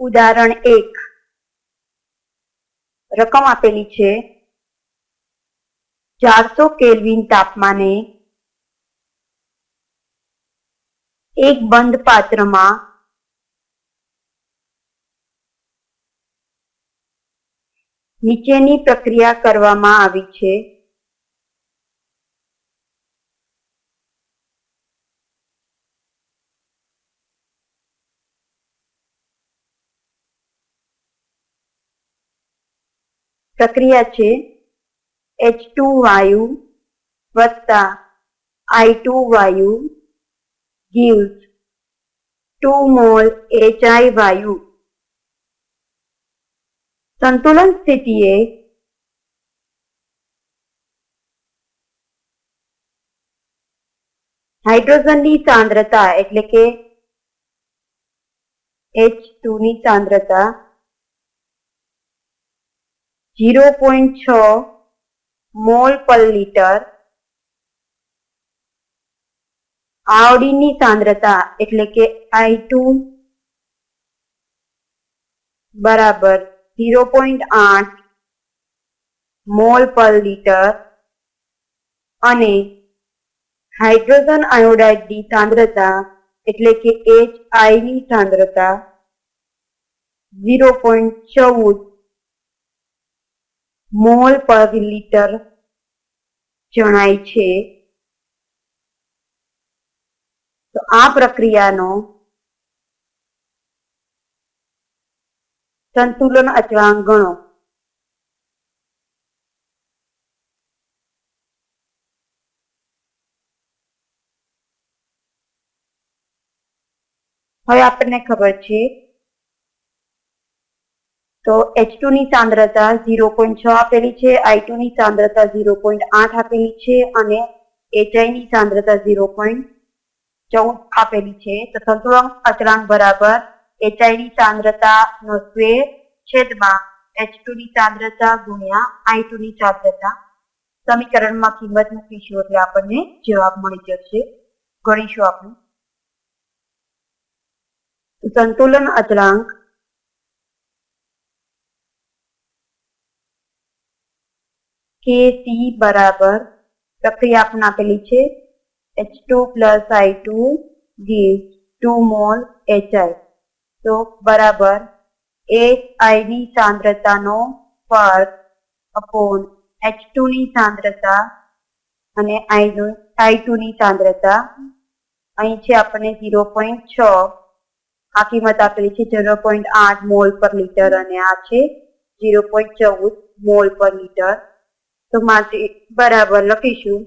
ઉદાહરણ એક. રકમ આપેલી છે ચારસો કેલ્વિન તાપમાને એક બંધ પાત્રમાં નીચેની પ્રક્રિયા કરવામાં આવી છે. પ્રક્રિયા છે એચ ટુ વાયુ વત્તા આઈ ટુ વાયુ gives 2 મોલ HI વાયુ સંતુલન સ્થિતિએ હાઇડ્રોજનની સાંદ્રતા એટલે કે H2 ની સાંદ્રતા 0.6 મોલ પર લીટર આવડીની સાંદ્રતા એટલે કે આઈ ટુ બરાબર ઝીરો પોઈન્ટ આઠ મોલ પર લીટર અને હાઇડ્રોજન આયોડાઇડની સાંદ્રતા એટલે કે એચની સાંદ્રતા ઝીરો પોઈન્ટ ચૌદ મોલ પર લીટર જણાય છે. તો આ પ્રક્રિયાનો સંતુલન અચળાંક ગણો. હવે આપણને ખબર છે તો એચની સાંદ્રતા ઝીરો પોઈન્ટ છ આપેલી છે આઈ ની સાંદ્રતા ઝીરો પોઈન્ટ આઠ આપેલી છે અને એચઆઈ ની સાંદ્રતા ઝીરો પોઈન્ટ ચૌદ આપેલી છે. તો સંતુલન અચળાંક બરાબર એચઆઈ ની સાંદ્રતા નો સ્ક્વેર છેદમાં એચની સાંદ્રતા ગુણ્યા આઈ ટુ ની સાંદ્રતા. સમીકરણમાં કિંમત મૂકીશું એટલે આપણને જવાબ મળી જશે. ગણીશું આપણે. સંતુલન અચળાંક કે સી બરાબર, પ્રક્રિયા આપણને આપેલી છે H two plus I two give two mole HI તો બરાબર એચ આઈ ની સાંદ્રતાનો ફર્ક અપોન એચ ટુ ની સાંદ્રતા અને આઈ આઈ ટુ ની સાંદ્રતા. અહીં છે આપણને ઝીરો પોઈન્ટ છ. આ કિંમત આપેલી છે ઝીરો પોઈન્ટ આઠ મોલ પર લીટર અને આ છે ઝીરો પોઈન્ટ ચૌદ મોલ પર લીટર તો માટે બરાબર લખીશું.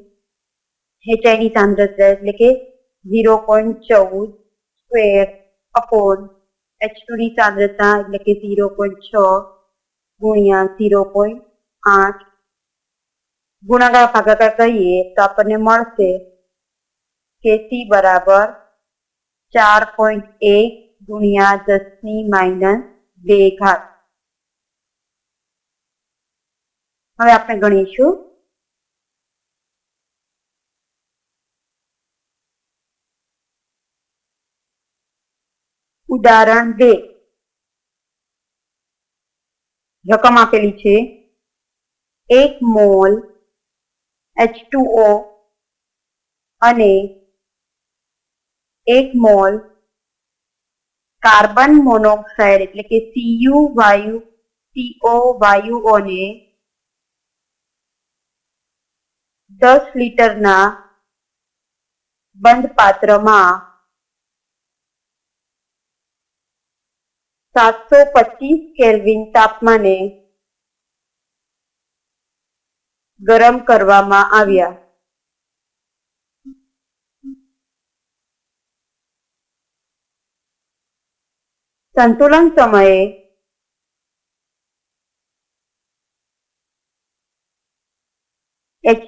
HI સાંદ્રતા એટલે કે ઝીરો પોઈન્ટ ચૌદ સ્ક્વેર અપોન એચ ટુની સાંદ્રતા એટલે કે ઝીરો પોઈન્ટ છ ગુણ્યા ઝીરો પોઈન્ટ આઠ. ગુણાકાર ભાગાકાર કરીએ તો આપણને મળશે કે સી બરાબર ચાર પોઈન્ટ એક ગુણ્યા દસની માઇનસ બે ઘાત. હવે આપણે ગણીશું. ઉદાહરણ બે. રકમ આપેલી છે. એક મોલ એચ અને એક મોલ કાર્બન મોનોક્સાઇડ એટલે કે સીયુ વાયુ સીઓ વાયુઓને દસ લીટરના બંધ પાત્રમાં સાતસો પચીસ કેલ્વિન તાપમાને ગરમ કરવામાં આવ્યા. સંતુલન સમયે એચ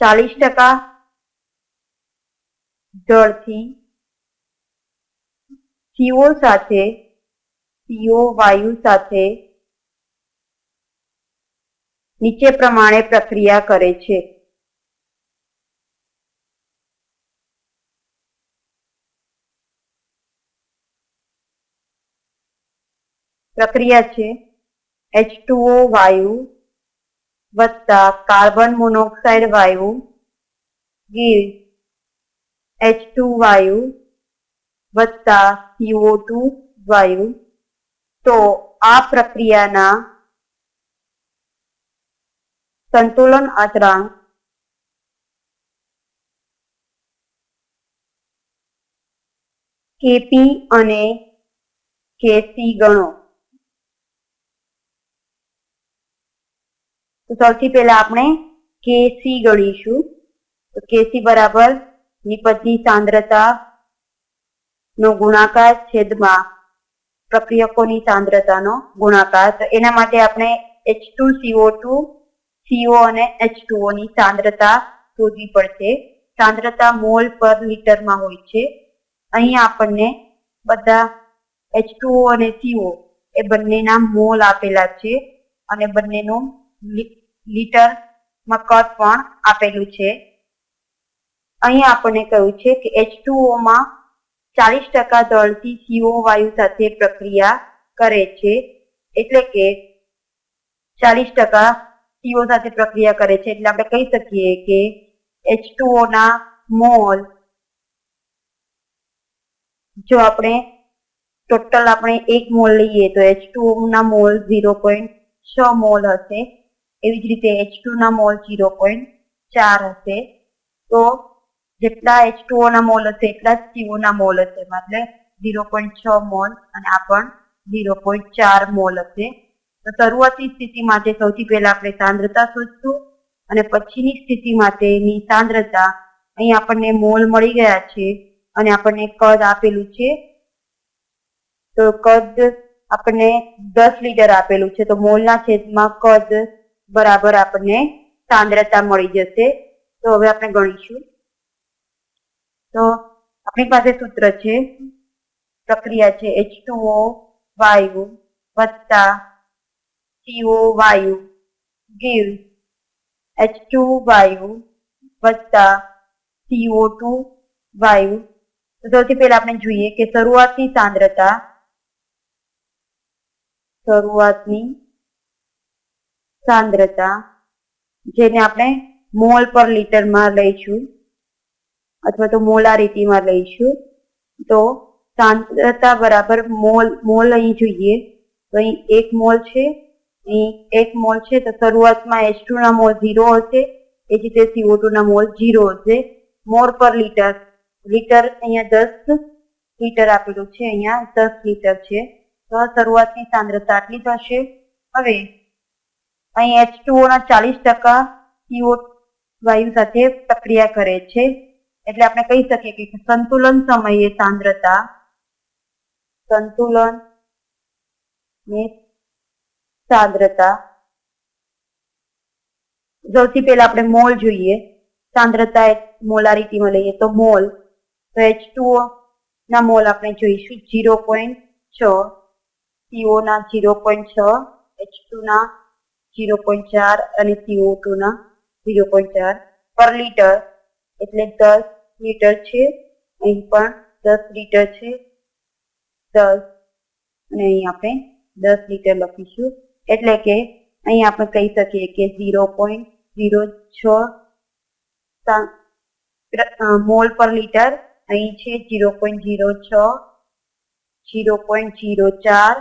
ચાલીસ ટકા દરથી સીઓ સાથે સીઓ વાયુ સાથે નીચે પ્રમાણે પ્રક્રિયા કરે છે. પ્રક્રિયા છે એચ ટુઓ વાયુ વત્તા કાર્બન મોનોક્સાઇડ વાયુ ગીવ એચ ટુ વાયુ વત્તા સીઓ ટુ વાયુ. તો આ પ્રક્રિયાના સંતુલન અચળાંક કેપી અને કેસી ગણો. તો સૌથી પહેલા આપણે કેસી ગણીશું. તો કેસી બરાબર નિપજની સાંદ્રતા નો ગુણાકાર છેદમાં પ્રક્રિયકોની સાંદ્રતાનો ગુણાકાર. તો એના માટે આપણે H two CO two CO અને એચની સાંદ્રતા શોધવી પડશે. સાંદ્રતા મોલ પર લીટરમાં હોય છે. અહીં આપણને બધા એચ અને સીઓ એ બંનેના મોલ આપેલા છે અને બંનેનું લીટરમાં મકત પણ આપેલું છે. અહીં આપણને કહ્યું છે કે એચમાં ચાલીસ ટકા દળથી સીઓ વાયુ સાથે પ્રક્રિયા કરે છે, એટલે કે ચાલીસ ટકા સીઓ સાથે પ્રક્રિયા કરે છે, એટલે આપણે કહી શકીએ કે એચ ના મોલ જો આપણે ટોટલ આપણે એક મોલ લઈએ તો એચ ના મોલ ઝીરો પોઈન્ટ છ મોલ હશે. એવી જ રીતે એચ ના મોલ ઝીરો પોઈન્ટ ચાર હશે. તો જેટલા એચ ના મોલ હશે, એટલા જ સીઓ ના મોલ હશે. એટલે ઝીરો પોઈન્ટ છ મોલ અને આ પણ ઝીરો પોઈન્ટ ચાર મોલ હશે. તો શરૂઆતી સ્થિતિ માટે સૌથી પહેલા આપણે સાંદ્રતા શોધશું અને પછીની સ્થિતિ માટેની સાંદ્રતા. અહીં આપણને મોલ મળી ગયા છે અને આપણને કદ આપેલું છે. તો કદ આપણને દસ લીટર આપેલું છે. તો મોલના છેદમાં કદ બરાબર આપણને સાંદ્રતા મળી જશે. તો હવે આપણે ગણીશું. તો આપણી પાસે સૂત્ર છે. પ્રક્રિયા છે એચ વાયુ વત્તા સીઓ વાયુ ગીવ એચ વાયુ વત્તા સીઓ ટુ વાયુ. તો સૌથી પહેલા આપણે જોઈએ કે શરૂઆતની સાંદ્રતા, શરૂઆતની સાંદ્રતા, જેને આપણે મોલ પર લીટરમાં લઈશું અથવા તો મોલારિટીમાં લઈશું, તો સાંદ્રતા બરાબર મોલ મોલ અહીં જોઈએ, તો અહીં એક મોલ છે, અહીં એક મોલ છે, તો શરૂઆતમાં એચ ના મોલ ઝીરો હશે, એ જ રીતે સીઓ ના મોલ ઝીરો હશે. મોર પર લીટર લીટર અહીંયા દસ લીટર આપેલું છે, અહીંયા દસ લીટર છે. તો શરૂઆતની સાંદ્રતા આટલી થશે હવે અહીં એચ ના ચાલીસ ટકા સીઓ વાયુ સાથે પ્રક્રિયા કરે છે. એટલે આપણે કહી શકીએ કે સંતુલન સમયે સાંદ્રતા, સંતુલન સાંદ્રતા. સૌથી પહેલા આપણે મોલ જોઈએ. સાંદ્રતા મોલારિટીમાં લઈએ તો મોલ. તો એચ ના મોલ આપણે જોઈશું જીરો પોઈન્ટ છ. સીઓ ના જીરો પોઈન્ટ છ એચ ના જીરો પોઈન્ટ ચાર અને સીઓ ટુ ના ઝીરો પોઈન્ટ ચાર પર લીટર એટલે દસ લીટર છે. અહીં પણ દસ લીટર છે. દસ અને અહીં આપણે દસ લીટર લખીશું. એટલે કે અહીં આપણે કહી શકીએ કે ઝીરો પોઈન્ટ ઝીરો છ મોલ પર લીટર અહીં છે ઝીરો પોઈન્ટ ઝીરો છ ઝીરો પોઈન્ટ ઝીરો ચાર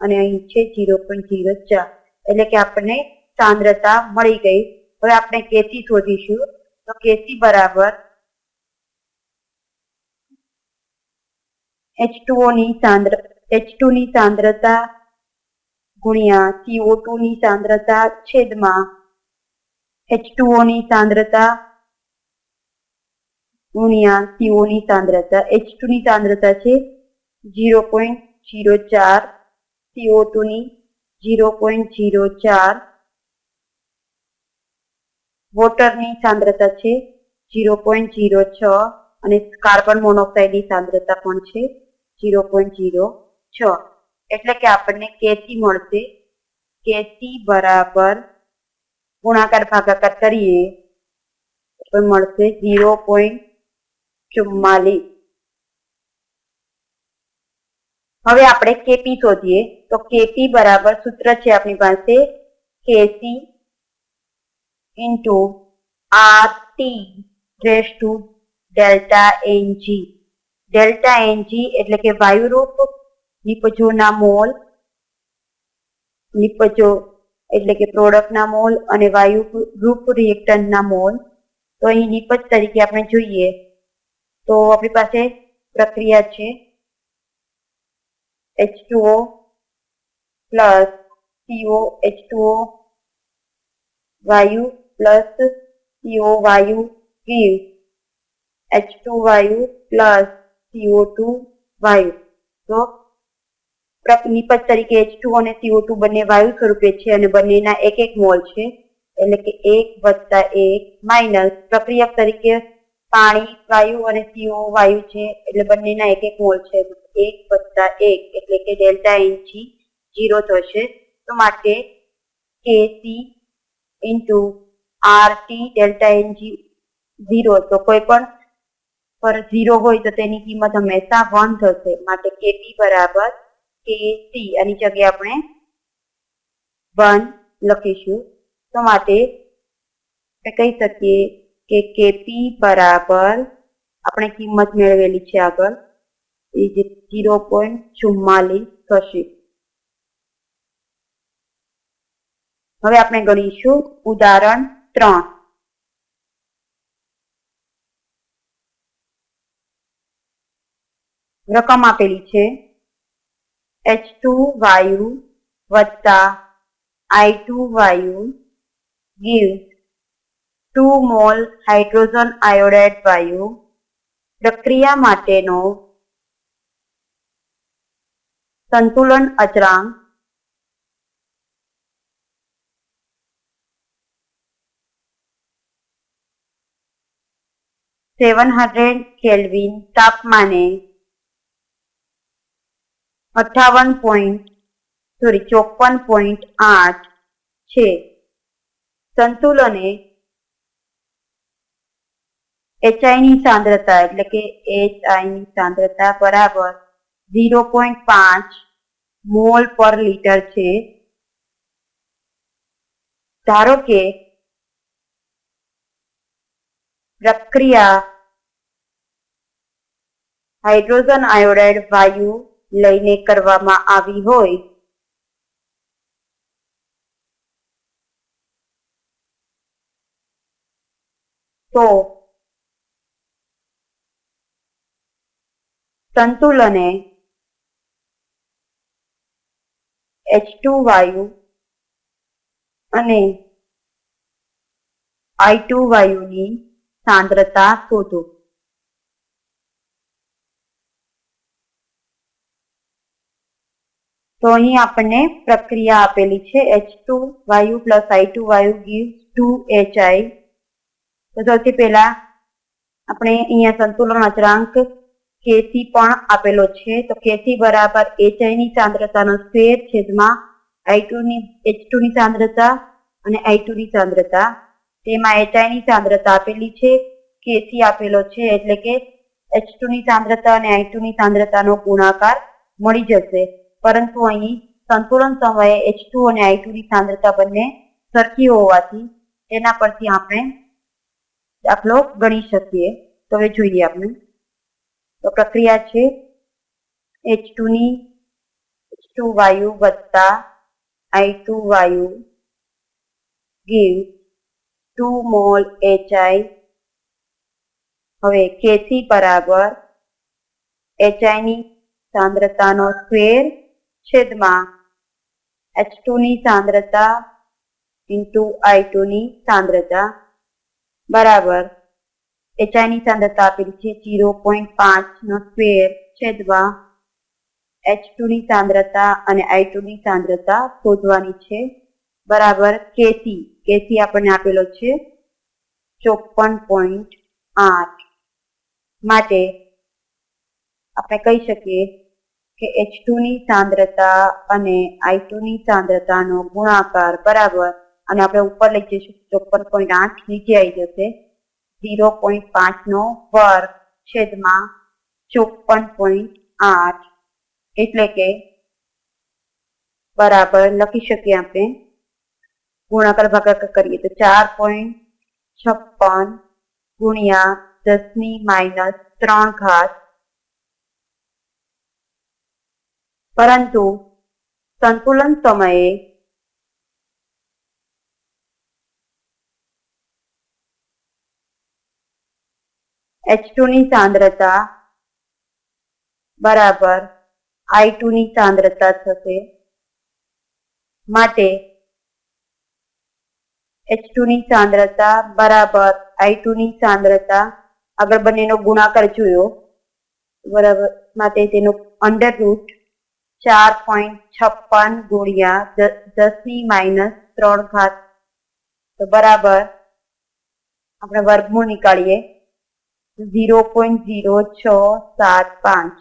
અને અહીં છે ઝીરો પોઈન્ટ ઝીરો ચાર એટલે કે આપણને સાંદ્રતા મળી ગઈ. હવે આપણે કેસી શોધીશું. તો કેસી બરાબર એચની સાંદ્ર એચની સાંદ્રતા ગુણ્યા સીઓ ની સાંદ્રતા છેદમાં એચની સાંદ્રતા ગુણ્યા સીઓ ની સાંદ્રતા. એચની સાંદ્રતા છે ઝીરો પોઈન્ટ ઝીરો ચાર સીઓ ની ઝીરો પોઈન્ટ ઝીરો ચાર. વોટરની સાંદ્રતા છે ઝીરો પોઈન્ટ ઝીરો છ અને કાર્બન મોનોક્સાઇડની સાંદ્રતા પણ છે ઝીરો પોઈન્ટ ઝીરો છ. એટલે કે આપણને કેસી મળશે. કેસી બરાબર ગુણાકાર ભાગાકાર કરીએ તો મળશે ઝીરો પોઈન્ટ ચુમ્માલીસ. હવે આપણે કેપી શોધીએ. તો કેપી બરાબર સૂત્ર છે આપણી પાસે KC into R T raise to delta NG delta NG એટલે કે વાયુરૂપ નિપજોના મોલ, નિપજો એટલે કે પ્રોડક્ટના મોલ અને વાયુ રૂપ રિએક્ટન્ટના મોલ. તો અહીં નિપજ તરીકે આપણે જોઈએ તો આપણી પાસે પ્રક્રિયા છે H2O પ્લસ CO H2O વાયુ પ્લસ CO વાયુ gives H2 વાયુ પ્લસ CO2 વાયુ તો નિપજ તરીકે H2 અને સીઓ ટુ બંને વાયુ સ્વરૂપે છે અને બંનેના એક એક મોલ છે. એટલે કે એક વત્તા એક માઇનસ પ્રક્રિયક તરીકે પાણી, વાયુ અને સીઓ વાયુ છે. એટલે બંનેના એક એક મોલ છે. એક વત્તા એક એટલે કે ડેલ્ટા એનજી જીરો થશે. તો માટે KC into R T delta NG zero. તો કોઈ પણ પર ઝીરો હોય તો તેની કિંમત હંમેશા વન થશે. માટે કેપી બરાબર કે સી આની જગ્યાએ આપણે વન લખીશું. તો માટે કહી શકીએ કે કેપી બરાબર આપણે કિંમત મેળવેલી છે આગળ. પોઈન્ટ ચુમ્માલીસ થશે. હવે આપણે ગણીશું ઉદાહરણ ત્રણ. રકમ આપેલી છે. એચ ટુ વાયુ વત્તા આઈ ટુ વાયુ gives two mole hydrogen iodide વાયુ પ્રક્રિયા માટેનો સંતુલન અચરાંક સેવન હંડ્રેડ કેલ્વિન તાપમાને અઠાવન પોઈન્ટ, સોરી, ચોપન પોઈન્ટ આઠ છે. સંતુલને એચઆઈ ની સાંદ્રતા, એટલે કે એચઆઈ ની સાંદ્રતા બરાબર ઝીરો પોઈન્ટ પાંચ મોલ પર લીટર છે. ધારો કે પ્રક્રિયા હાઇડ્રોજન આયોડાઇડ વાયુ લઈને કરવામાં આવી હોય. તો સંતુલને એચ ટુ વાયુ અને આઈ ટુ વાયુની સાંદ્રતા શોધો. તો અહીં આપણને પ્રક્રિયા આપેલી છે એચ ટુ વાયુ પ્લસ આઈ ટુ વાયુ ગીવ ટુ એચઆઈ તો સૌથી પહેલા આપણે અહીંયા સંતુલન અચળાંક કેસી પણ આપેલો છે. તો કેસી બરાબર એચઆઈ ની સાંદ્રતાનો સ્ક્વેર છેદમાં આઈ ટુ ની એચ ટુ ની સાંદ્રતા અને આઈ ટુ ની સાંદ્રતા. તેમાં એચઆઈ ની સાંદ્રતા આપેલી છે કેસી આપેલો છે, એટલે કે એચ ટુ ની સાંદ્રતા અને આઈ ટુ ની સાંદ્રતાનો ગુણાકાર મળી જશે. પરંતુ અહીં સંતુલન સમયે એચ ટુ અને આઈ ટુ ની સાંદ્રતા બંને સરખી હોવાથી તેના પરથી આપણે દાખલો ગણી શકીએ. તો હવે જોઈએ આપણે. તો પ્રક્રિયા છે એચ ટુની એચ ટુ વાયુ વત્તા આઈ ટુ વાયુ ગીવ ટુ મોલ એચઆઈ હવે કેસી બરાબર એચની સાંદ્રતાનો સ્ક્વેર છેદમાં એચ ટુની સાંદ્રતા ઇન્ટુ આઈ ટુ ની સાંદ્રતા. બરાબર. એચઆઈ ની સાંદ્રતા આપેલી છે જીરો પોઈન્ટ પાંચ નો સ્ક્વેર છેદવા એચ ટુ ની સાંદ્રતા અને આઈ ટુ ની સાંદ્રતા શોધવાની છે બરાબર કેસી કેસી આપણને આપેલો છે ચોપન પોઈન્ટ આઠ માટે આપણે કહી શકીએ કે એચ ટુ ની સાંદ્રતા અને આઈ ટુ ની સાંદ્રતાનો ગુણાકાર બરાબર અને આપણે ઉપર લઈ જઈશું ચોપન પોઈન્ટ આઠ નીચે આવી જશે ઝીરો પોઈન્ટ પાંચ નો વર્ગ છેદમાં ચોપન પોઈન્ટ આઠ. એટલે કે બરાબર લખી શકીએ આપણે. ગુણાકાર ભાગાકાર કરીએ તો ચાર પોઈન્ટ છપ્પન ગુણ્યા દસની માઇનસ ત્રણ ઘાત. પરંતુ સંતુલન સમયે એચની સાંદ્રતા બરાબર આઈ ની સાંદ્રતા થશે માટે એચની સાંદ્રતા બરાબર આઈ ની સાંદ્રતા આગળ બંનેનો ગુણાકાર જોયો. બરાબર માટે તેનો અંડર રૂટ ચાર પોઈન્ટ છપ્પન ગુણ્યા દસની માઇનસ ત્રણ ઘાત. તો બરાબર આપણે વર્ગમૂળ નીકાળીએ. ઝીરો પોઈન્ટ ઝીરો છ સાત પાંચ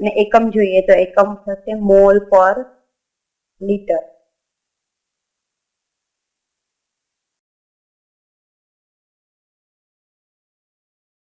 અને એકમ જોઈએ તો એકમ થશે મોલ પર લીટર.